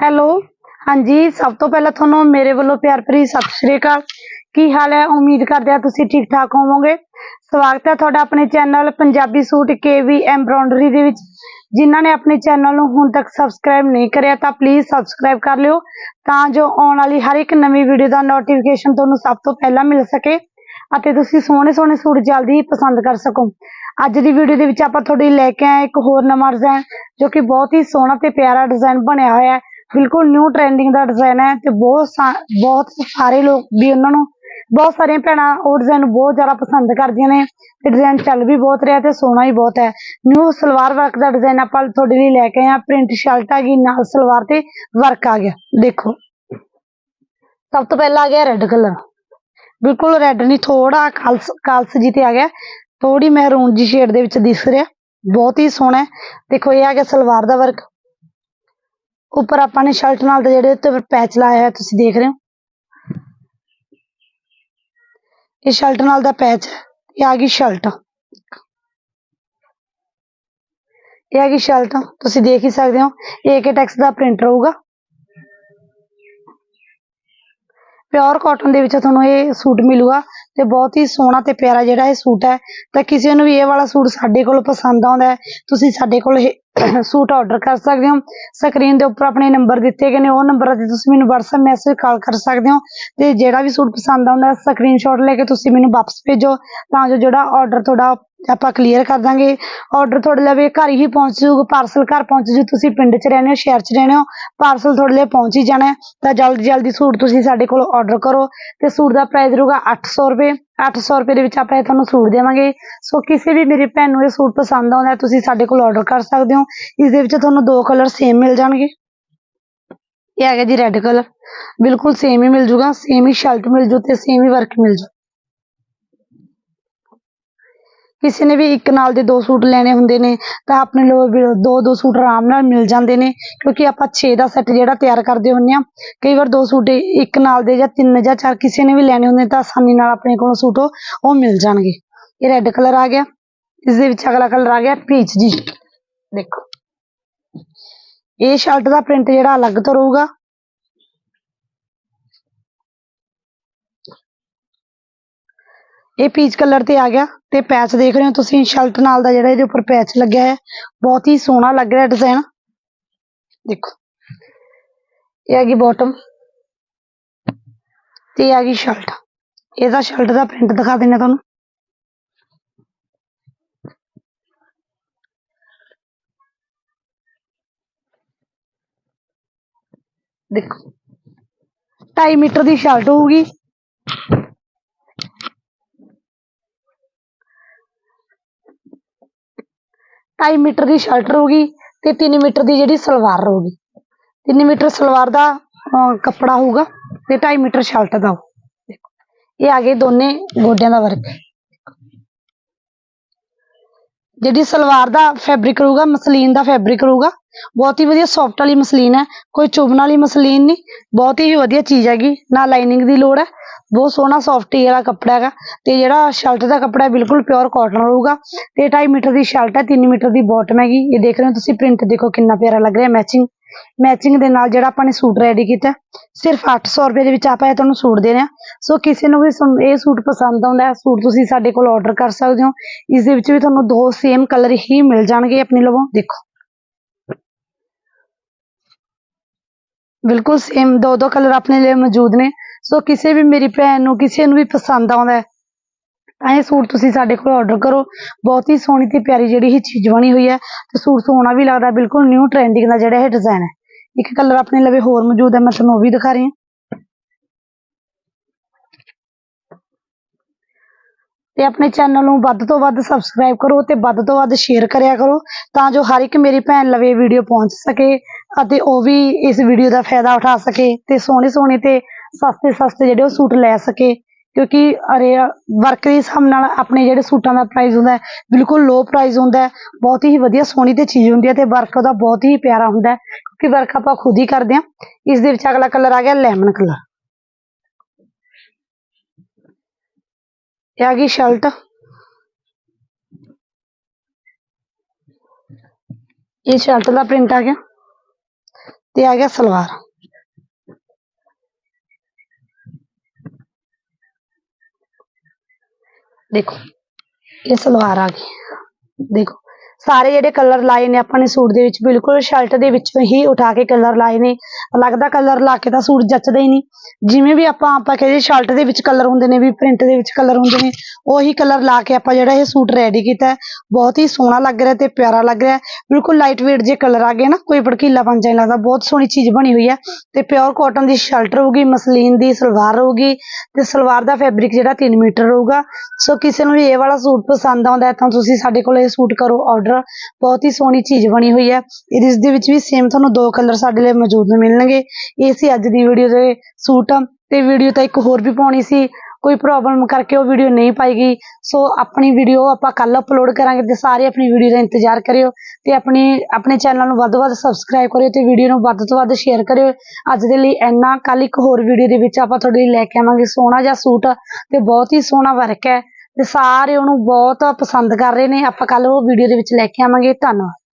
Hello. ਹਾਂਜੀ, ਸਭ ਤੋਂ ਪਹਿਲਾਂ ਤੁਹਾਨੂੰ ਮੇਰੇ ਵੱਲੋਂ ਪਿਆਰ ਭਰੀ ਸਤਿ ਸ਼੍ਰੀ ਅਕਾਲ। ਕੀ ਹਾਲ ਹੈ? ਉਮੀਦ ਕਰਦੇ ਆ ਤੁਸੀਂ ਠੀਕ ਠਾਕ ਹੋਵੋਗੇ। ਸਵਾਗਤ ਹੈ ਤੁਹਾਡਾ ਆਪਣੇ ਚੈਨਲ ਪੰਜਾਬੀ ਸੂਟ ਕੇਵੀ ਐਮਬ੍ਰੋਇਡਰੀ ਦੇ ਵਿੱਚ। ਜਿਨ੍ਹਾਂ ਨੇ ਆਪਣੇ ਚੈਨਲ ਨੂੰ ਹੁਣ ਤੱਕ ਸਬਸਕ੍ਰਾਈਬ ਨਹੀਂ ਕਰਿਆ ਤਾਂ ਪਲੀਜ਼ ਸਬਸਕ੍ਰਾਈਬ ਕਰ ਲਿਓ, ਤਾਂ ਜੋ ਆਉਣ ਵਾਲੀ ਹਰ ਇੱਕ ਨਵੀਂ ਵੀਡੀਓ ਦਾ ਨੋਟੀਫਿਕੇਸ਼ਨ ਤੁਹਾਨੂੰ ਸਭ ਤੋਂ ਪਹਿਲਾਂ ਮਿਲ ਸਕੇ ਅਤੇ ਤੁਸੀਂ ਸੋਹਣੇ ਸੋਹਣੇ ਸੂਟ ਜਲਦੀ ਹੀ ਪਸੰਦ ਕਰ ਸਕੋ। ਅੱਜ ਦੀ ਵੀਡੀਓ ਦੇ ਵਿੱਚ ਆਪਾਂ ਤੁਹਾਡੇ ਲੈ ਕੇ ਆਏ ਇੱਕ ਹੋਰ ਨਵਾਂ ਡਿਜ਼ਾਈਨ ਜੋ ਕਿ ਬਹੁਤ ਹੀ ਸੋਹਣਾ ਤੇ ਪਿਆਰਾ ਡਿਜ਼ਾਈਨ ਬਣਿਆ ਹੋਇਆ ਹੈ। ਬਿਲਕੁਲ ਨਿਊ ਟ੍ਰੈਂਡਿੰਗ ਦਾ ਡਿਜ਼ਾਈਨ ਹੈ ਤੇ ਬਹੁਤ ਬਹੁਤ ਸਾਰੇ ਲੋਕ ਵੀ ਉਹਨਾਂ ਨੂੰ, ਬਹੁਤ ਸਾਰੀਆਂ ਭੈਣਾਂ ਉਹ ਡਿਜ਼ਾਈਨ ਨੂੰ ਬਹੁਤ ਜ਼ਿਆਦਾ ਪਸੰਦ ਕਰਦੀਆਂ ਨੇ ਤੇ ਡਿਜ਼ਾਈਨ ਚੱਲ ਵੀ ਬਹੁਤ ਰਿਹਾ ਤੇ ਸੋਹਣਾ ਹੀ ਬਹੁਤ ਹੈ। ਨਿਊ ਸਲਵਾਰ ਵਰਕ ਦਾ ਡਿਜ਼ਾਈਨ ਆਪਾਂ ਤੁਹਾਡੇ ਲਈ ਲੈ ਕੇ ਆਏ ਆ ਪ੍ਰਿੰਟ ਸ਼ਰਟ ਆ ਗਈ, ਨਾਲ ਸਲਵਾਰ ਤੇ ਵਰਕ ਆ ਗਿਆ, ਦੇਖੋ। ਸਭ ਤੋਂ ਪਹਿਲਾਂ ਆ ਗਿਆ ਰੈੱਡ ਕਲਰ ਬਿਲਕੁਲ ਰੈੱਡ ਨਹੀਂ ਥੋੜਾ ਕਾਲਸ ਕਾਲਸ ਜੀ ਤੇ ਆ ਗਿਆ। ਥੋੜੀ ਮਹਿਰੂਨ ਜੀ ਸ਼ੇਡ ਦੇ ਵਿੱਚ ਦਿਸ ਰਿਹਾ, ਬਹੁਤ ਹੀ ਸੋਹਣਾ ਦੇਖੋ, ਇਹ ਆ ਗਿਆ ਸਲਵਾਰ ਦਾ ਵਰਕ ਉੱਪਰ ਆਪਾਂ ਨੇ ਸ਼ਰਟ ਨਾਲ ਦੇ ਜਿਹੜੇ ਉੱਤੇ ਪੈਚ ਲਾਇਆ ਹੈ ਤੁਸੀਂ ਦੇਖ ਰਹੇ ਹੋ। ਇਹ ਸ਼ਰਟ ਨਾਲ ਦਾ ਪੈਚ ਹੈ। ਇਹ ਆ ਗਈ ਸ਼ਰਟ ਇਹ ਆ ਗਈ ਸ਼ਰਟ ਤੁਸੀਂ ਦੇਖ ਹੀ ਸਕਦੇ ਹੋ। ਏਕੇ ਟੈਕਸ ਦਾ ਪ੍ਰਿੰਟ ਰਹੂਗਾ। ਪਿਓਰ ਕਾਟਨ ਦੇ ਵਿੱਚ ਤੁਹਾਨੂੰ ਇਹ ਸੂਟ ਮਿਲੂਗਾ ਤੇ ਬਹੁਤ ਹੀ ਸੋਹਣਾ ਤੇ ਪਿਆਰਾ ਜਿਹੜਾ ਇਹ ਸੂਟ ਹੈ। ਤਾਂ ਕਿਸੇ ਨੂੰ ਵੀ ਇਹ ਵਾਲਾ ਸੂਟ ਸਾਡੇ ਕੋਲ ਪਸੰਦ ਆਉਂਦਾ ਤੁਸੀਂ ਸਾਡੇ ਕੋਲ ਇਹ ਸੂਟ ਆਰਡਰ ਕਰ ਸਕਦੇ ਹੋ। ਸਕਰੀਨ ਦੇ ਉੱਪਰ ਆਪਣੇ ਨੰਬਰ ਦਿੱਤੇ ਗਏ ਨੇ, ਉਹ ਨੰਬਰ ਤੇ ਤੁਸੀਂ ਮੈਨੂੰ WhatsApp ਮੈਸੇਜ ਕਾਲ ਕਰ ਸਕਦੇ ਹੋ ਤੇ ਜਿਹੜਾ ਵੀ ਸੂਟ ਪਸੰਦ ਆਉਂਦਾ ਸਕਰੀਨਸ਼ਾਟ ਲੈ ਕੇ ਤੁਸੀਂ ਮੈਨੂੰ ਵਾਪਸ ਭੇਜੋ, ਤਾਂ ਜੋ ਜਿਹੜਾ ਆਰਡਰ ਤੁਹਾਡਾ ਆਪਾਂ ਕਲੀਅਰ ਕਰ ਦਾਂਗੇ ਆਰਡਰ ਤੁਹਾਡੇ ਲਵੇ ਘਰ ਹੀ ਪਹੁੰਚ ਜਾਊਗਾ ਪਾਰਸਲ ਘਰ ਪਹੁੰਚ ਜੂ, ਤੁਸੀਂ ਪਿੰਡ 'ਚ ਰਹਿੰਦੇ ਹੋ, ਸ਼ਹਿਰ 'ਚ ਰਹਿੰਦੇ ਹੋ ਪਾਰਸਲ ਤੁਹਾਡੇ ਲਈ ਪਹੁੰਚ ਹੀ ਜਾਣਾ ਤਾਂ ਜਲਦੀ ਜਲਦੀ ਸੂਟ ਤੁਸੀਂ ਸਾਡੇ ਕੋਲ ਆਰਡਰ ਕਰੋ ਤੇ ਸੂਟ ਦਾ ਪ੍ਰਾਈਸ ਰਹੂਗਾ 800 ਰੁਪਏ। 800 ਰੁਪਏ ਦੇ ਵਿੱਚ ਆਪਾਂ ਇਹ ਤੁਹਾਨੂੰ ਸੂਟ ਦੇਵਾਂਗੇ। ਸੋ ਕਿਸੇ ਵੀ ਮੇਰੀ ਭੈਣ ਨੂੰ ਇਹ ਸੂਟ ਪਸੰਦ ਆਉਂਦਾ ਤੁਸੀਂ ਸਾਡੇ ਕੋਲ ਆਰਡਰ ਕਰ ਸਕਦੇ ਹੋ। ਇਸ ਦੇ ਵਿੱਚ ਤੁਹਾਨੂੰ ਦੋ ਕਲਰ ਸੇਮ ਮਿਲ ਜਾਣਗੇ। ਇਹ ਹੈਗਾ ਜੀ ਰੈੱਡ ਕਲਰ ਬਿਲਕੁਲ ਸੇਮ ਹੀ ਮਿਲ ਜੂਗਾ ਸੇਮ ਹੀ ਸ਼ਰਟ ਮਿਲ ਜੂ ਤੇ ਸੇਮ ਹੀ ਵਰਕ ਮਿਲ ਜੂ। ਕਿਸੇ ਨੇ ਵੀ ਇੱਕ ਨਾਲ ਦੇ ਦੋ ਸੂਟ ਲੈਣੇ ਹੁੰਦੇ ਨੇ, ਤਾਂ ਆਪਣੇ ਲੋਕ ਦੋ ਦੋ ਸੂਟ ਆਰਾਮ ਨਾਲ ਮਿਲ ਜਾਂਦੇ ਨੇ, ਕਿਉਂਕਿ ਆਪਾਂ 6 ਦਾ ਸੈੱਟ ਜਿਹੜਾ ਤਿਆਰ ਕਰਦੇ ਹੁੰਦੇ ਆ ਕਈ ਵਾਰ ਦੋ ਸੂਟ ਇੱਕ ਨਾਲ ਦੇ ਜਾਂ ਤਿੰਨ ਜਾਂ ਚਾਰ ਕਿਸੇ ਨੇ ਵੀ ਲੈਣੇ ਹੁੰਦੇ ਤਾਂ ਆਸਾਨੀ ਨਾਲ ਆਪਣੇ ਕੋਲੋਂ ਸੂਟ ਉਹ ਉਹ ਮਿਲ ਜਾਣਗੇ। ਇਹ ਰੈੱਡ ਕਲਰ ਆ ਗਿਆ ਇਸ ਦੇ ਵਿੱਚ ਅਗਲਾ ਕਲਰ ਆ ਗਿਆ ਪੀਚ ਜੀ। ਦੇਖੋ। ਇਹ ਸ਼ਰਟ ਦਾ ਪ੍ਰਿੰਟ ਜਿਹੜਾ ਅਲੱਗ ਤੋਂ ਰਹੂਗਾ ਇਹ ਪੀਚ ਕਲਰ ਤੇ ਆ ਗਿਆ ਤੇ ਪੈਚ ਦੇਖ ਰਹੇ ਹੋ ਤੁਸੀਂ ਸ਼ਰਟ ਨਾਲ ਦਾ ਜਿਹੜਾ ਇਹਦੇ ਉੱਪਰ ਪੈਚ ਲੱਗਿਆ ਹੈ, ਬਹੁਤ ਹੀ ਸੋਹਣਾ ਲੱਗ ਰਿਹਾ ਡਿਜ਼ਾਈਨ ਦੇਖੋ, ਇਹ ਆ ਗਈ ਬਾਟਮ ਤੇ ਇਹ ਆ ਗਈ ਸ਼ਰਟ ਇਹਦਾ ਸ਼ਰਟ ਦਾ ਪ੍ਰਿੰਟ ਦਿਖਾ ਦਿੰਦੇ ਹਾਂ ਤੁਹਾਨੂੰ। ਦੇਖੋ 2.5 ਮੀਟਰ ਦੀ ਸ਼ਰਟ ਹੋਊਗੀ। ਢਾਈ ਮੀਟਰ ਦੀ ਸ਼ਰਟ ਰਹੂਗੀ ਤੇ 3 ਮੀਟਰ ਦੀ ਜਿਹੜੀ ਸਲਵਾਰ ਰਹੂਗੀ 3 ਮੀਟਰ ਸਲਵਾਰ ਦਾ ਅਹ, ਕੱਪੜਾ ਹੋਊਗਾ ਤੇ 2.5 ਮੀਟਰ ਸ਼ਰਟ ਦਾ ਦੇਖੋ ਇਹ ਆ ਗਏ ਦੋਨੇ ਗੋਡਿਆਂ ਦਾ ਵਰਕ। ਜਿਹੜੀ ਸਲਵਾਰ ਦਾ ਫੈਬਰਿਕ ਰਹੂਗਾ ਮਸਲੀਨ ਦਾ ਫੈਬਰਿਕ ਰਹੂਗਾ ਬਹੁਤ ਹੀ ਵਧੀਆ ਸੌਫਟ ਵਾਲੀ ਮਸਲੀਨ ਹੈ ਕੋਈ ਚੁਭਣ ਵਾਲੀ ਮਸਲੀਨ ਨਹੀਂ ਬਹੁਤ ਹੀ ਵਧੀਆ ਚੀਜ਼ ਹੈਗੀ ਨਾ ਲਾਈਨਿੰਗ ਦੀ ਲੋੜ ਹੈ ਬਹੁਤ ਸੋਹਣਾ ਸੌਫਟੀ ਵਾਲਾ ਕੱਪੜਾ ਹੈਗਾ ਤੇ ਜਿਹੜਾ ਸ਼ਰਟ ਦਾ ਕੱਪੜਾ ਹੈ, ਬਿਲਕੁਲ ਪਿਓਰ ਕਾਟਨ ਰਹੂਗਾ ਤੇ 2.5 ਮੀਟਰ ਦੀ ਸ਼ਰਟ ਹੈ 3 ਮੀਟਰ ਦੀ ਬਾਟਮ ਹੈਗੀ। ਇਹ ਦੇਖ ਰਹੇ ਹੋ ਤੁਸੀਂ ਪ੍ਰਿੰਟ ਦੇਖੋ ਕਿੰਨਾ ਪਿਆਰਾ ਲੱਗ ਰਿਹਾ ਮੈਚਿੰਗ ਮੈਚਿੰਗ ਦੇ ਨਾਲ ਜਿਹੜਾ ਆਪਾਂ ਨੇ ਸੂਟ ਰੈਡੀ ਕੀਤਾ, ਸਿਰਫ 800 ਰੁਪਏ ਦੇ ਵਿੱਚ ਆਪਾਂ ਇਹ ਤੁਹਾਨੂੰ ਸੂਟ ਦੇ ਰਹੇ ਹਾਂ। ਸੋ ਕਿਸੇ ਨੂੰ ਵੀ ਇਹ ਸੂਟ ਪਸੰਦ ਆਉਂਦਾ ਹੈ, ਸੂਟ ਤੁਸੀਂ ਸਾਡੇ ਕੋਲ ਆਰਡਰ ਕਰ ਸਕਦੇ ਹੋ। ਇਸ ਦੇ ਵਿੱਚ ਵੀ ਤੁਹਾਨੂੰ ਦੋ ਸੇਮ ਕਲਰ ਹੀ ਮਿਲ ਜਾਣਗੇ ਆਪਣੇ ਲਵੋਂ, ਦੇਖੋ। ਬਿਲਕੁਲ ਸੇਮ ਦੋ ਦੋ ਕਲਰ ਆਪਣੇ ਲਈ ਮੌਜੂਦ ਨੇ। ਸੋ ਕਿਸੇ ਵੀ ਮੇਰੀ ਭੈਣ ਨੂੰ, ਕਿਸੇ ਨੂੰ ਵੀ ਪਸੰਦ ਆਉਂਦਾ ਤਾਂ ਇਹ ਸੂਟ ਤੁਸੀਂ ਸਾਡੇ ਕੋਲ ਆਰਡਰ ਕਰੋ। ਬਹੁਤ ਹੀ ਸੋਹਣੀ ਤੇ ਪਿਆਰੀ ਜਿਹੜੀ ਇਹ ਚੀਜ਼ ਬਣੀ ਹੋਈ ਹੈ, ਤੇ ਸੂਟ ਸੋਹਣਾ ਵੀ ਲੱਗਦਾ, ਬਿਲਕੁਲ ਨਿਊ ਟ੍ਰੈਂਡਿੰਗ ਦਾ ਜਿਹੜਾ ਇਹ ਡਿਜ਼ਾਈਨ ਹੈ। ਇੱਕ ਕਲਰ ਆਪਣੇ ਲਵੇ ਹੋਰ ਮੌਜੂਦ ਹੈ, ਮੈਂ ਤੁਹਾਨੂੰ ਉਹ ਵੀ ਦਿਖਾ ਰਹੀ ਹਾਂ। ਤੇ ਆਪਣੇ ਚੈਨਲ ਨੂੰ ਵੱਧ ਤੋਂ ਵੱਧ ਸਬਸਕ੍ਰਾਈਬ ਕਰੋ ਤੇ ਵੱਧ ਤੋਂ ਵੱਧ ਸ਼ੇਅਰ ਕਰਿਆ ਕਰੋ, ਤਾਂ ਜੋ ਹਰ ਇੱਕ ਮੇਰੀ ਭੈਣ ਲਵੇ ਵੀਡੀਓ ਪਹੁੰਚ ਸਕੇ ਅਤੇ ਉਹ ਵੀ ਇਸ ਵੀਡੀਓ ਦਾ ਫਾਇਦਾ ਉਠਾ ਸਕੇ ਤੇ ਸੋਹਣੇ ਸੋਹਣੇ ਤੇ ਸਸਤੇ ਸਸਤੇ ਜਿਹੜੇ ਉਹ ਸੂਟ ਲੈ ਸਕੇ, ਕਿਉਂਕਿ ਅਰੇ ਵਰਕ ਦੇ ਹਿਸਾਬ ਨਾਲ ਆਪਣੇ ਜਿਹੜੇ ਸੂਟਾਂ ਦਾ ਪ੍ਰਾਈਸ ਹੁੰਦਾ ਹੈ, ਬਿਲਕੁਲ ਲੋ ਪ੍ਰਾਈਸ ਹੁੰਦਾ ਹੈ, ਬਹੁਤ ਹੀ ਵਧੀਆ ਸੋਹਣੀ ਤੇ ਚੀਜ਼ ਹੁੰਦੀ ਹੈ ਤੇ ਵਰਕ ਉਹਦਾ ਬਹੁਤ ਹੀ ਪਿਆਰਾ ਹੁੰਦਾ ਹੈ, ਕਿਉਂਕਿ ਵਰਕ ਆਪਾਂ ਖੁਦ ਹੀ ਕਰਦੇ ਹਾਂ। ਇਸ ਦੇ ਵਿੱਚ ਅਗਲਾ ਕਲਰ ਆ ਗਿਆ ਲੈਮਨ ਕਲਰ ਇਹ ਆ ਗਈ ਸ਼ਰਟ ਇਹ ਸ਼ਰਟ ਦਾ ਪ੍ਰਿੰਟ ਆ ਗਿਆ। ਤੇ ਆ ਗਿਆ ਸਲਵਾਰ। ਦੇਖੋ ਇਹ ਸਲਵਾਰ ਆ ਗਈ। ਦੇਖੋ ਸਾਰੇ ਜਿਹੜੇ ਕਲਰ ਲਾਏ ਨੇ ਆਪਾਂ ਨੇ ਸੂਟ ਦੇ ਵਿੱਚ, ਬਿਲਕੁਲ ਸ਼ਰਟ ਦੇ ਵਿੱਚ ਹੀ ਉਠਾ ਕੇ ਕਲਰ ਲਾਏ ਨੇ। ਅਲੱਗ ਦਾ ਕਲਰ ਲਾ ਕੇ ਤਾਂ ਸੂਟ ਜੱਚਦਾ ਹੀ ਨਹੀਂ। ਜਿਵੇਂ ਵੀ ਆਪਾਂ ਆਪਾਂ ਕਹਿੰਦੇ ਸ਼ਰਟ ਦੇ ਵਿੱਚ ਕਲਰ ਹੁੰਦੇ ਨੇ, ਵੀ ਪ੍ਰਿੰਟ ਦੇ ਵਿੱਚ ਕਲਰ ਹੁੰਦੇ ਨੇ, ਉਹੀ ਕਲਰ ਲਾ ਕੇ ਆਪਾਂ ਜਿਹੜਾ ਇਹ ਸੂਟ ਰੈਡੀ ਕੀਤਾ ਬਹੁਤ ਹੀ ਸੋਹਣਾ ਲੱਗ ਰਿਹਾ ਤੇ ਪਿਆਰਾ ਲੱਗ ਰਿਹਾ ਬਿਲਕੁਲ ਲਾਈਟ weight ਜੇ ਕਲਰ ਆ ਗਏ ਨਾ, ਕੋਈ ਭੜਕੀਲਾ ਨਹੀਂ ਲੱਗਦਾ ਬਹੁਤ ਸੋਹਣੀ ਚੀਜ਼ ਬਣੀ ਹੋਈ ਹੈ। ਤੇ ਪਿਓਰ ਕਾਟਨ ਦੀ ਸ਼ਰਟ ਰਹੂਗੀ, ਮਸਲੀਨ ਦੀ ਸਲਵਾਰ ਰਹੂਗੀ, ਤੇ ਸਲਵਾਰ ਦਾ ਫੈਬਰਿਕ ਜਿਹੜਾ 3 ਮੀਟਰ ਰਹੂਗਾ। ਸੋ ਕਿਸੇ ਨੂੰ ਵੀ ਇਹ ਵਾਲਾ ਸੂਟ ਪਸੰਦ ਆਉਂਦਾ ਤਾਂ ਤੁਸੀਂ ਸਾਡੇ ਕੋਲ ਇਹ ਸੂਟ ਕਰੋ ਆਰਡਰ ਬਹੁਤ ਹੀ ਸੋਹਣੀ ਚੀਜ਼ ਬਣੀ ਹੋਈ ਹੈ। ਇਸ ਦੇ ਵਿੱਚ ਵੀ ਸੇਮ ਤੁਹਾਨੂੰ ਦੋ ਕਲਰ ਸਾਡੇ ਲਈ ਮੌਜੂਦ ਮਿਲਣਗੇ। ਇਹ ਸੀ ਅੱਜ ਦੀ ਵੀਡੀਓ ਦੇ ਸੂਟ। ਤੇ ਵੀਡੀਓ ਤਾਂ ਇੱਕ ਹੋਰ ਵੀ ਪਾਉਣੀ ਸੀ। ਕੋਈ ਪ੍ਰੋਬਲਮ ਕਰਕੇ ਉਹ ਵੀਡੀਓ ਨਹੀਂ ਪਾਈ ਗਈ ਸੋ ਆਪਣੀ ਵੀਡੀਓ ਆਪਾਂ ਕੱਲ ਅਪਲੋਡ ਕਰਾਂਗੇ ਤੇ ਸਾਰੇ ਆਪਣੀ ਵੀਡੀਓ ਦਾ ਇੰਤਜ਼ਾਰ ਕਰਿਓ। ਤੇ ਆਪਣੀ, ਆਪਣੇ ਚੈਨਲ ਨੂੰ ਵੱਧ ਤੋਂ ਵੱਧ ਸਬਸਕ੍ਰਾਈਬ ਕਰਿਓ ਤੇ ਵੀਡੀਓ ਨੂੰ ਵੱਧ ਤੋਂ ਵੱਧ ਸ਼ੇਅਰ ਕਰਿਓ। ਅੱਜ ਦੇ ਲਈ ਇੰਨਾ। ਕੱਲ ਇੱਕ ਹੋਰ ਵੀਡੀਓ ਦੇ ਵਿੱਚ ਆਪਾਂ ਤੁਹਾਡੇ ਲਈ ਲੈ ਕੇ ਆਵਾਂਗੇ ਸੋਹਣਾ ਜਿਹਾ ਸੂਟ। ਤੇ ਬਹੁਤ ਹੀ ਸੋਹਣਾ ਵਰਕ ਹੈ। ਤੇ ਸਾਰੇ ਉਹਨੂੰ ਬਹੁਤ ਪਸੰਦ ਕਰ ਰਹੇ ਨੇ। ਆਪਾਂ ਕੱਲ ਉਹ ਵੀਡੀਓ ਦੇ ਵਿੱਚ ਲੈ ਕੇ ਆਵਾਂਗੇ। ਧੰਨਵਾਦ।